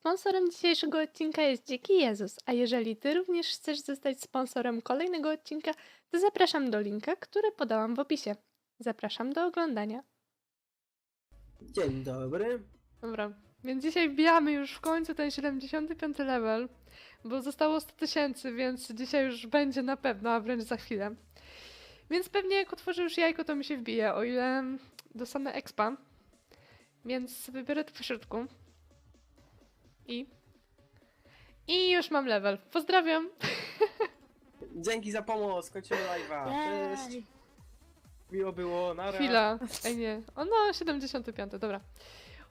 Sponsorem dzisiejszego odcinka jest Dziki Jezus, a jeżeli Ty również chcesz zostać sponsorem kolejnego odcinka, to zapraszam do linka, który podałam w opisie. Zapraszam do oglądania. Dzień dobry. Dobra, więc dzisiaj wbijamy już w końcu ten 75 level, bo zostało 100 tysięcy, więc dzisiaj już będzie na pewno, a wręcz za chwilę. Więc pewnie jak otworzę już jajko, to mi się wbije, o ile dostanę expa. Więc wybiorę to po środku. I... I już mam level. Pozdrawiam! Dzięki za pomoc, kończymy live'a. Cześć. Miło było, nara. Chwila. Ej nie. O no, 75, dobra.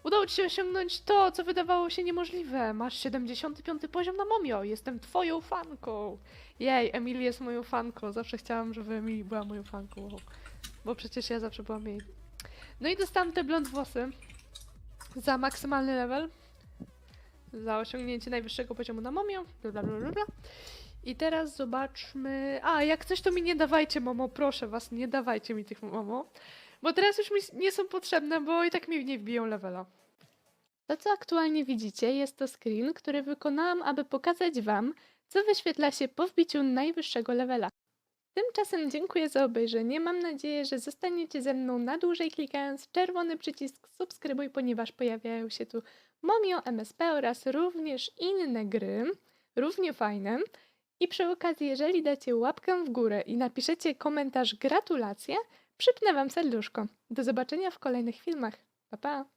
Udało ci się osiągnąć to, co wydawało się niemożliwe. Masz 75 poziom na Momio. Jestem twoją fanką. Jej, Emily jest moją fanką. Zawsze chciałam, żeby Emily była moją fanką. Wow. Bo przecież ja zawsze byłam jej. No i dostałam te blond włosy. Za maksymalny level. Za osiągnięcie najwyższego poziomu na Momio. Bla, bla, bla, bla, bla. I teraz zobaczmy. A, jak coś to mi nie dawajcie, Momo, proszę was, nie dawajcie mi tych Momo. Bo teraz już mi nie są potrzebne, bo i tak mi nie wbiją levela. To, co aktualnie widzicie, jest to screen, który wykonałam, aby pokazać wam, co wyświetla się po wbiciu najwyższego levela. Tymczasem dziękuję za obejrzenie. Mam nadzieję, że zostaniecie ze mną na dłużej klikając czerwony przycisk subskrybuj, ponieważ pojawiają się tu Momio, MSP oraz również inne gry, równie fajne. I przy okazji, jeżeli dacie łapkę w górę i napiszecie komentarz gratulacje, przypnę Wam serduszko. Do zobaczenia w kolejnych filmach. Pa pa!